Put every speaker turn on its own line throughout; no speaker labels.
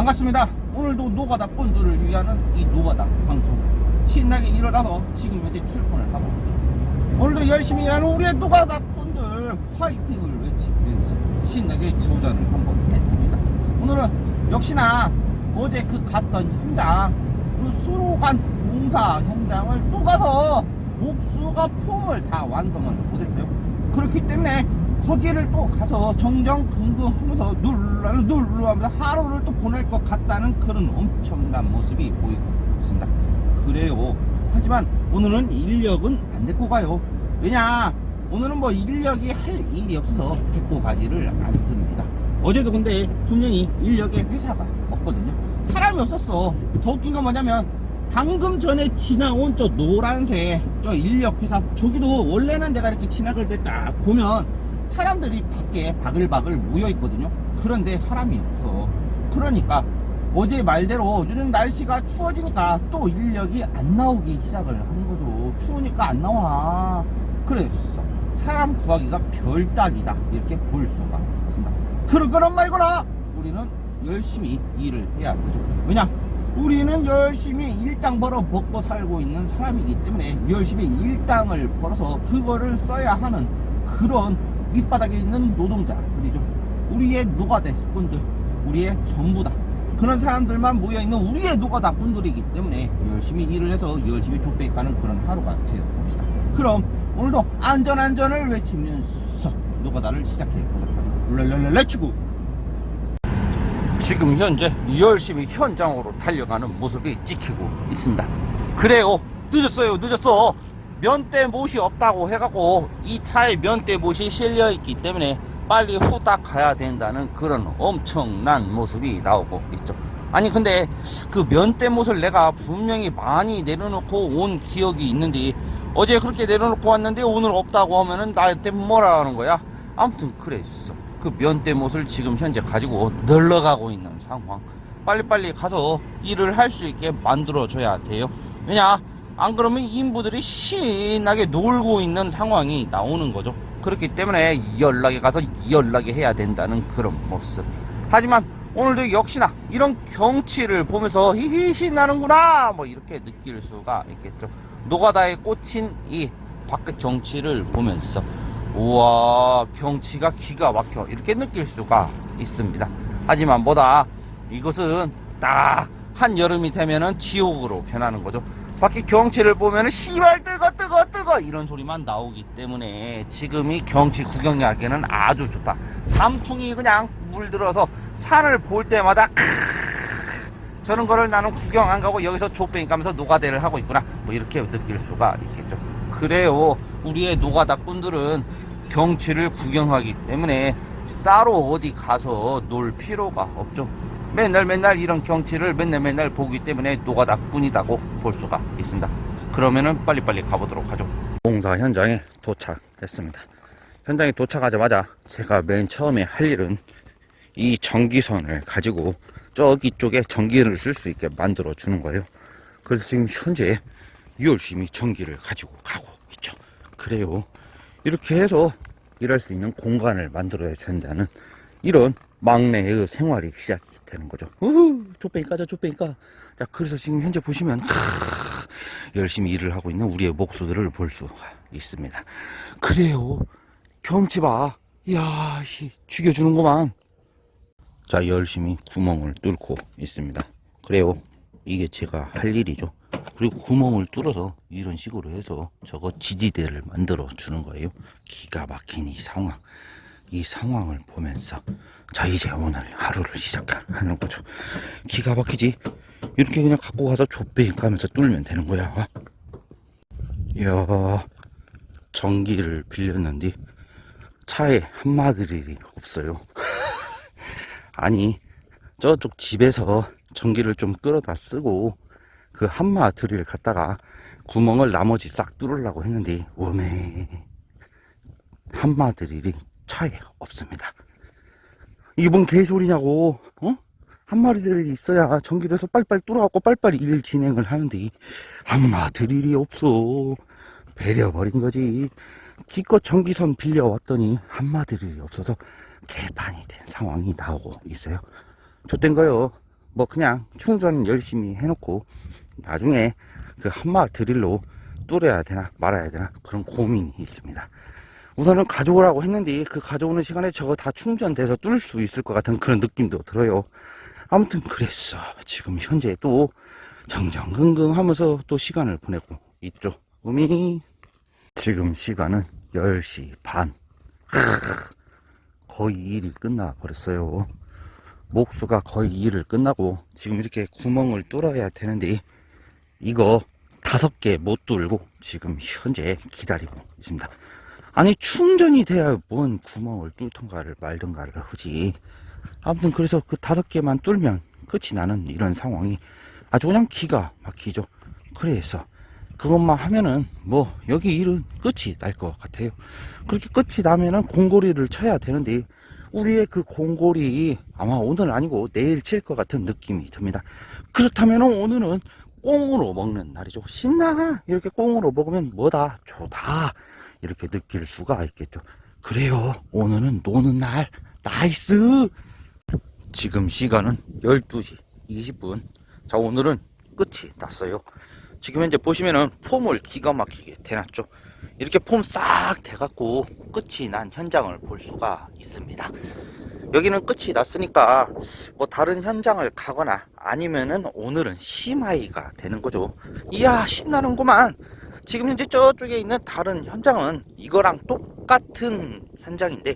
반갑습니다. 오늘도 노가다 분들을 위하는 이 노가다 방송 신나게 일어나서 지금 현재 출근을 하고 있죠. 오늘도 열심히 일하는 우리의 노가다 분들 화이팅을 외치면서 신나게 조전을 한번 해봅시다. 오늘은 역시나 어제 그 갔던 현장 그 수로간 공사 현장을 또 가서 목수가 폼을 다 완성을 못했어요. 그렇기 때문에 거기를 또 가서 정정긍긍하면서 눌러 눌러 하면서 하루를 또 보낼 것 같다는 그런 엄청난 모습이 보이고 있습니다. 그래요. 하지만 오늘은 인력은 안 데리고 가요. 왜냐? 오늘은 뭐 인력이 할 일이 없어서 데리고 가지를 않습니다. 어제도 근데 분명히 인력의 회사가 없거든요. 사람이 없었어. 더 웃긴 건 뭐냐면 방금 전에 지나온 저 노란색 저 인력 회사 저기도 원래는 내가 이렇게 지나갈 때 딱 보면 사람들이 밖에 바글바글 모여 있거든요. 그런데 사람이 없어. 그러니까 어제 말대로 요즘 날씨가 추워지니까 또 인력이 안 나오기 시작을 하는 거죠. 추우니까 안 나와. 그래서 사람 구하기가 별따기다. 이렇게 볼 수가 있습니다. 그러거나 말거나 우리는 열심히 일을 해야 되죠. 왜냐? 우리는 열심히 일당 벌어 먹고 살고 있는 사람이기 때문에 열심히 일당을 벌어서 그거를 써야 하는 그런 밑바닥에 있는 노동자들이죠. 우리의 노가다 분들, 우리의 전부다. 그런 사람들만 모여있는 우리의 노가다 분들이기 때문에 열심히 일을 해서 열심히 족배 가는 그런 하루가 되어 봅시다. 그럼 오늘도 안전안전을 외치면서 노가다를 시작해 보도록 하죠. 렛츠고! 지금 현재 열심히 현장으로 달려가는 모습이 찍히고 있습니다. 그래요. 늦었어요. 늦었어. 면대 못이 없다고 해갖고 이 차에 면대 못이 실려 있기 때문에 빨리 후딱 가야 된다는 그런 엄청난 모습이 나오고 있죠. 아니 근데 그 면대 못을 내가 분명히 많이 내려놓고 온 기억이 있는데 어제 그렇게 내려놓고 왔는데 오늘 없다고 하면은 나한테 뭐라 하는 거야? 아무튼 그랬어. 그 면대 못을 지금 현재 가지고 널러가고 있는 상황. 빨리빨리 가서 일을 할 수 있게 만들어줘야 돼요. 왜냐? 안 그러면 인부들이 신나게 놀고 있는 상황이 나오는 거죠. 그렇기 때문에 연락에 가서 연락에 해야 된다는 그런 모습. 하지만 오늘도 역시나 이런 경치를 보면서 히히 신나는구나 뭐 이렇게 느낄 수가 있겠죠. 노가다에 꽂힌 이 밖의 경치를 보면서 우와 경치가 기가 막혀 이렇게 느낄 수가 있습니다. 하지만 뭐다 이것은 딱 한여름이 되면은 지옥으로 변하는 거죠. 밖에 경치를 보면은 씨발 뜨거 뜨거 뜨거 이런 소리만 나오기 때문에 지금이 경치 구경하기에는 아주 좋다. 단풍이 그냥 물들어서 산을 볼 때마다 저런 거를 나는 구경 안 가고 여기서 족뱅이 가면서 노가다를 하고 있구나 뭐 이렇게 느낄 수가 있겠죠. 그래요. 우리의 노가다 꾼들은 경치를 구경하기 때문에 따로 어디 가서 놀 필요가 없죠. 맨날 맨날 이런 경치를 맨날 맨날 보기 때문에 노가다 꾼이다고 볼 수가 있습니다. 그러면은 빨리빨리 가보도록 하죠. 공사 현장에 도착했습니다. 현장에 도착하자마자 제가 맨 처음에 할 일은 이 전기선을 가지고 저기 쪽에 전기를 쓸 수 있게 만들어 주는 거예요. 그래서 지금 현재 열심히 전기를 가지고 가고 있죠. 그래요. 이렇게 해서 일할 수 있는 공간을 만들어야 된다는 이런 막내의 생활이 시작이 되는 거죠. 우후, 좁뱅이 까자, 좁뱅이 까. 자, 그래서 지금 현재 보시면, 하, 열심히 일을 하고 있는 우리의 목수들을 볼 수가 있습니다. 그래요. 경치 봐. 이야, 씨, 죽여주는구만. 자, 열심히 구멍을 뚫고 있습니다. 그래요. 이게 제가 할 일이죠. 그리고 구멍을 뚫어서 이런 식으로 해서 저거 지지대를 만들어 주는 거예요. 기가 막힌 이 상황. 이 상황을 보면서 자 이제 오늘 하루를 시작하는 거죠. 기가 막히지. 이렇게 그냥 갖고 가서 좁배 가면서 뚫으면 되는 거야. 와. 이야 전기를 빌렸는데 차에 한마디들이 없어요. 아니 저쪽 집에서 전기를 좀 끌어다 쓰고 그 한마 드릴 갖다가 구멍을 나머지 싹 뚫으려고 했는데 오메 한마 드릴이 차에 없습니다. 이게 뭔 개소리냐고 어? 한 마리들이 있어야 전기를 해서 빨리빨리 뚫어갖고 빨리빨리 일 진행을 하는데 한마 드릴이 없어 배려버린 거지 기껏 전기선 빌려왔더니 한마 드릴이 없어서 개판이 된 상황이 나오고 있어요. 좆된 거요 뭐 그냥 충전 열심히 해놓고 나중에 그 한마 드릴로 뚫어야 되나 말아야 되나 그런 고민이 있습니다. 우선은 가져오라고 했는데 그 가져오는 시간에 저거 다 충전돼서 뚫을 수 있을 것 같은 그런 느낌도 들어요. 아무튼 그랬어. 지금 현재 또 정정긍긍 하면서 또 시간을 보내고 있죠. 음이 지금 시간은 10시 반. 거의 일이 끝나 버렸어요. 목수가 거의 일을 끝나고 지금 이렇게 구멍을 뚫어야 되는데 이거 다섯 개 못 뚫고 지금 현재 기다리고 있습니다. 아니 충전이 돼야 뭔 구멍을 뚫던가를 말던가를 하지. 아무튼 그래서 그 다섯 개만 뚫면 끝이 나는 이런 상황이 아주 그냥 기가 막히죠. 그래서 그것만 하면은 뭐 여기 일은 끝이 날 것 같아요. 그렇게 끝이 나면은 공고리를 쳐야 되는데 우리의 그 공고리 아마 오늘 아니고 내일 칠 것 같은 느낌이 듭니다. 그렇다면 오늘은 꽁으로 먹는 날이죠. 신나 이렇게 꽁으로 먹으면 뭐다 좋다 이렇게 느낄 수가 있겠죠. 그래요. 오늘은 노는 날 나이스. 지금 시간은 12시 20분. 자 오늘은 끝이 났어요. 지금 현재 보시면은 폼을 기가 막히게 대놨죠. 이렇게 폼싹 대갖고 끝이 난 현장을 볼 수가 있습니다. 여기는 끝이 났으니까 뭐 다른 현장을 가거나 아니면은 오늘은 심하이가 되는 거죠. 이야 신나는구만. 지금 현재 저쪽에 있는 다른 현장은 이거랑 똑같은 현장인데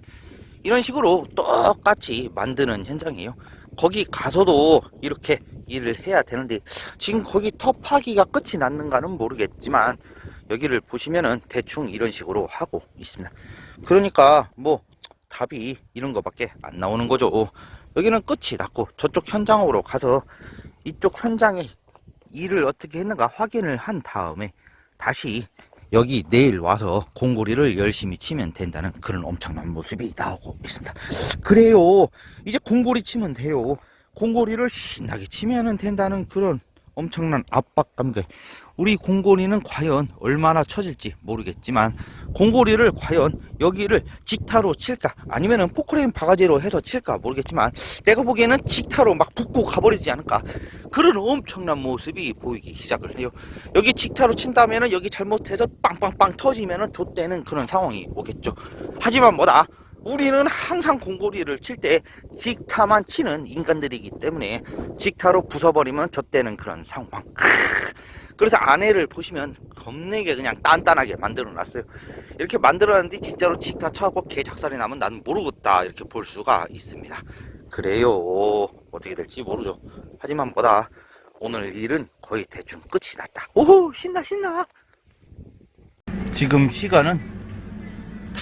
이런 식으로 똑같이 만드는 현장이에요. 거기 가서도 이렇게 일을 해야 되는데 지금 거기 터파기가 끝이 났는가는 모르겠지만 여기를 보시면은 대충 이런 식으로 하고 있습니다. 그러니까 뭐 답이 이런 거밖에 안 나오는 거죠. 여기는 끝이 났고 저쪽 현장으로 가서 이쪽 현장에 일을 어떻게 했는가 확인을 한 다음에 다시 여기 내일 와서 공고리를 열심히 치면 된다는 그런 엄청난 모습이 나오고 있습니다. 그래요. 이제 공고리 치면 돼요. 공고리를 신나게 치면 된다는 그런 엄청난 압박감과 우리 공고리는 과연 얼마나 쳐질지 모르겠지만 공고리를 과연 여기를 직타로 칠까? 아니면은 포크레인 바가지로 해서 칠까 모르겠지만 내가 보기에는 직타로 막 붙고 가버리지 않을까? 그런 엄청난 모습이 보이기 시작을 해요. 여기 직타로 친다면은 여기 잘못해서 빵빵빵 터지면은 좆되는 그런 상황이 오겠죠. 하지만 뭐다 우리는 항상 공고리를 칠 때 직타만 치는 인간들이기 때문에 직타로 부숴버리면 좆되는 그런 상황 그래서 안에를 보시면 겁내게 그냥 단단하게 만들어 놨어요. 이렇게 만들어 놨는데 진짜로 직타 쳐갖고 개 작살이 나면 난 모르겠다. 이렇게 볼 수가 있습니다. 그래요. 어떻게 될지 모르죠. 하지만 뭐다. 오늘 일은 거의 대충 끝이 났다. 오호, 신나, 신나. 지금 시간은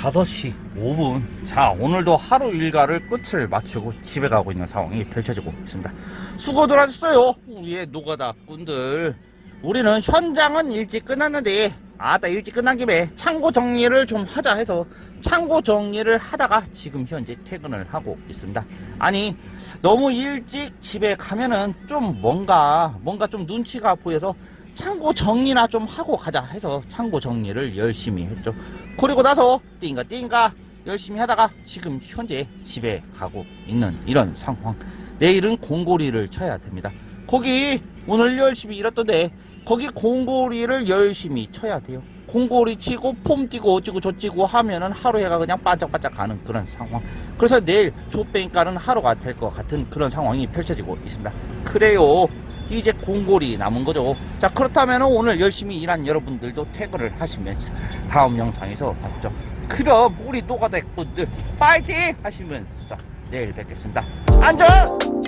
5시 5분. 자, 오늘도 하루 일과를 끝을 마치고 집에 가고 있는 상황이 펼쳐지고 있습니다. 수고들 하셨어요. 우리의 노가다 분들. 우리는 현장은 일찍 끝났는데 아따 일찍 끝난 김에 창고 정리를 좀 하자 해서 창고 정리를 하다가 지금 현재 퇴근을 하고 있습니다. 아니 너무 일찍 집에 가면은 좀 뭔가 뭔가 좀 눈치가 보여서 창고 정리나 좀 하고 가자 해서 창고 정리를 열심히 했죠. 그리고 나서 띵가 띵가 열심히 하다가 지금 현재 집에 가고 있는 이런 상황. 내일은 공고리를 쳐야 됩니다. 거기 오늘 열심히 일했던데 거기 공고리를 열심히 쳐야 돼요. 공고리 치고 폼 뛰고 어찌고 저찌고 하면은 하루 해가 그냥 반짝반짝 가는 그런 상황. 그래서 내일 조뱅가는 하루가 될 것 같은 그런 상황이 펼쳐지고 있습니다. 그래요. 이제 공고리 남은 거죠. 자, 그렇다면 오늘 열심히 일한 여러분들도 퇴근을 하시면서 다음 영상에서 봤죠. 그럼 우리 노가다 분들 파이팅 하시면서 내일 뵙겠습니다. 안전!